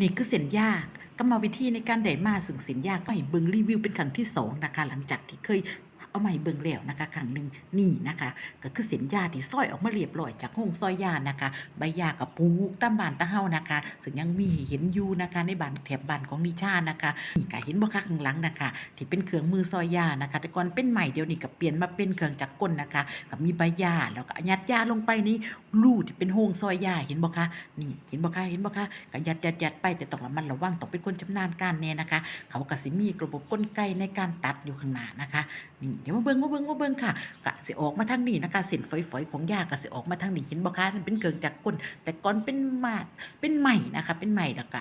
นี่คือเส้นยากกรรมวิธีในการได้มาสึ่งเส้นยากก็ให้เบิ่งรีวิวเป็นครั้งที่สองนะคะหลังจากที่เคย เอาให้เบิ่งแล้วนะคะครั้งหนึ่งนี่นะคะ ก็คือเส้นยาที่ซอยออกมาเรียบร้อยจากห้องซอยยานะคะ ใบยากับปูกตามบ้านตาเฮานะคะซึ่งยังมีเห็นอยู่นะคะในบ้านแถบบ้านของนิชานะคะนี่ก็เห็นบ่คะข้างหลังนะคะ ที่เป็นเครื่องมือซอยยานะคะ แต่ก่อนเป็นใหม่เดี๋ยวนี้ก็เปลี่ยนมาเป็นเครื่องจักรกลนะคะกับมีใบยาแล้วก็ยัดยาลงไปนี่รูที่เป็นโฮงซอยยาเห็นบ่คะนี่เห็นบ่คะเห็นบ่คะก็ยัดยัดยัดไปแต่ต้องระมัดระวังต้องเป็นคนชำนาญการแน่นะคะ เขาก็สิมีระบบกลไกในการตัดอยู่ข้างหน้านะคะนี่เดี๋ยวมาเบิ่งมาเบิ่งมาเบิ่งค่ะกะสิออกมาทางนี้นะคะเส้นฝอยๆของยาก็สิออกมาทางนี้เห็นบ่คะมันเป็นเครื่องจักรกลแต่ก่อนเป็นมาดเป็นใหม่นะคะ เป็นใหม่แล้วก็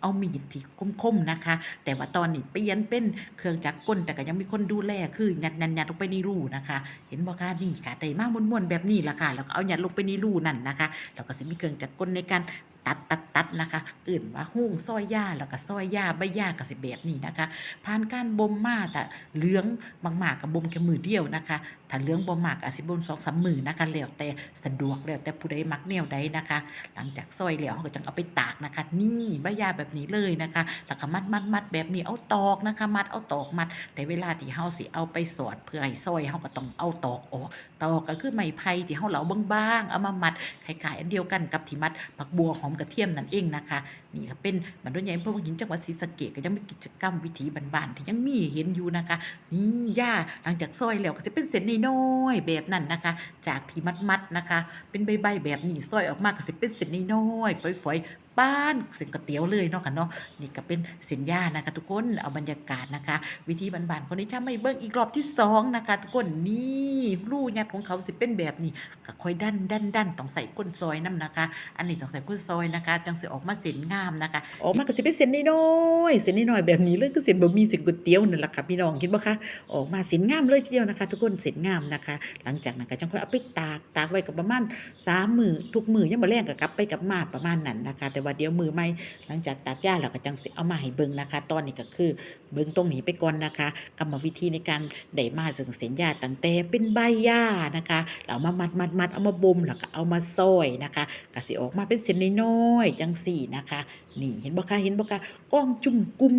เอามีดที่คมๆนะคะ แต่ว่าตอนนี้เปลี่ยนเป็นเครื่องจักรกลแต่ก็ยังมีคนดูแลคือยัดยัดยัดลงไปในรูนะคะ เห็นบ่คะนี่ค่ะได้มากม้วนๆแบบนี้ละค่ะแล้วก็เอายัดลงไปในรูนั่นนะคะแล้วก็สิมีเครื่องจักรกลในการ ตัดตัดตัดนะคะอื่นว่าหุ้งซอยยาแล้วก็ซอยยาใบยาก็สิแบบนี้นะคะผ่านการบ่มมาแต่เหลืองบางหมากกับบ่มแค่มือเดียวนะคะถ้าเหลืองบ่มหมากอาจสิบ่มสองสามมือนะคะแล้วแต่สะดวกแล้วแต่ผู้ใดมักแนวใดนะคะ หลังจากซอยแล้วเราก็จังเอาไปตากนะคะ นี่ใบยาแบบนี้เลยนะคะแล้วก็มัดมัดมัดแบบนี้เอาตอกนะคะ มัดเอาตอกมัด แต่เวลาที่เฮาสิเอาไปสอดเพื่อให้ซอยเฮาก็ต้องเอาตอกออกตอกก็คือไม้ไผ่ที่เฮาเหลาบางๆเอามามัดคล้ายๆอันเดียวกันกับที่มัดผักบัวหอมกระเทียมนั่นเองนะคะนี่ก็เป็นบรรดุใหญ่อำเภอวังหินจังหวัดศรีสะเกษก็ยังมีกิจกรรมวิถีบ้านๆที่ยังมีเห็นอยู่นะคะนี่ย่าหลังจากซอยแล้วก็จะเป็นเส้นน้อยๆแบบนั้นนะคะ จากที่มัดๆนะคะ เป็นใบๆแบบนี้ซอยออกมาก็จะเป็นเส้นน้อยๆฝอยๆ บ้านเส้นก๋วยเตี๋ยวเลยเนาะค่ะเนาะนี่ก็เป็นเส้นย่านะคะ ทุกคนเอาบรรยากาศนะคะ วิธีบานๆคนนี้ถ้าไม่เบิ่งอีกรอบที่สองนะคะ ทุกคนนี่รูยัดของเขาสิเป็นแบบนี้ก็ค่อยดันดันดันต้องใส่ก้นซอยน้ำนะคะ อันนี้ต้องใส่ก้นซอยนะคะจังสิออกมาเส้นงามนะคะออกมาก็สิเป็นเส้นน้อยเส้นน้อยแบบนี้เลยคือเส้นบะหมี่เส้นก๋วยเตี๋ยวนั่นแหละค่ะพี่น้องคิดบ่คะออกมาเส้นงามเลยทีเดียวนะคะ ทุกคนเส้นงามนะคะ หลังจากนั้นก็จังค่อยเอาไปตากตากไว้กับประมาณสามมือทุกมือยังบ่แรงก็กลับไปกับมาประมาณนั้นนะคะแต่ว่าเดี๋ยวมือใหม่หลังจากตากย่าแล้วก็จังสิเอามาให้เบิ่งนะคะ ตอนนี้ก็คือเบิ่งตรงนี้ไปก่อนนะคะกรรมวิธีในการได้มาซึ่งเส้นยาตั้งแต่เป็นใบหญ้านะคะเอามามัดมัดมัดเอามาบ่มแล้วก็เอามาซอยนะคะก็สิออกมาเป็นเส้นน้อยๆจังสี่นะคะนี่เห็นบ่คะเห็นบ่คะก้องจุ่มกุ้ม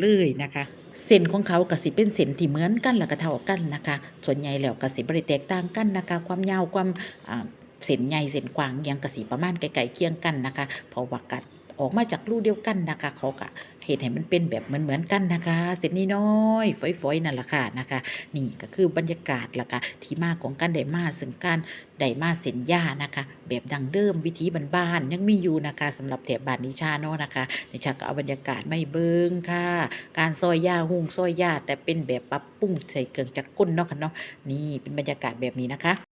เลยนะคะเส้นของเขาก็สิเป็นเส้นที่เหมือนกันแล้วก็เท่ากันนะคะ ส่วนใหญ่แล้วก็สิบ่ได้แตกต่างกันนะคะ ความยาวความ เส้นใหญ่เส้นกว้างยังก็สิประมาณใกลๆเคียงกันนะคะเพราะว่ากัดออกมาจากรูเดียวกันนะคะ เขาก็เห็นให้มันเป็นแบบเหมือนๆกันนะคะเส้นน้อยฝอยๆนั่นแหละค่ะนะคะ นี่ก็คือบรรยากาศและก็ที่มาของการได้มาซึ่งการได้มาเส้นย่านะคะ แบบดังเดิมวิธีบ้านๆยังมีอยู่นะคะสำหรับแถบบ้านนิชาเนาะนะคะนิชาก็เอาบรรยากาศไม่เบิงค่ะ การซอยย่าหุงซอยย่าแต่เป็นแบบปรับปรุงใส่เครื่องจักรกลเนาะค่ะเนาะนี่เป็นบรรยากาศแบบนี้นะคะ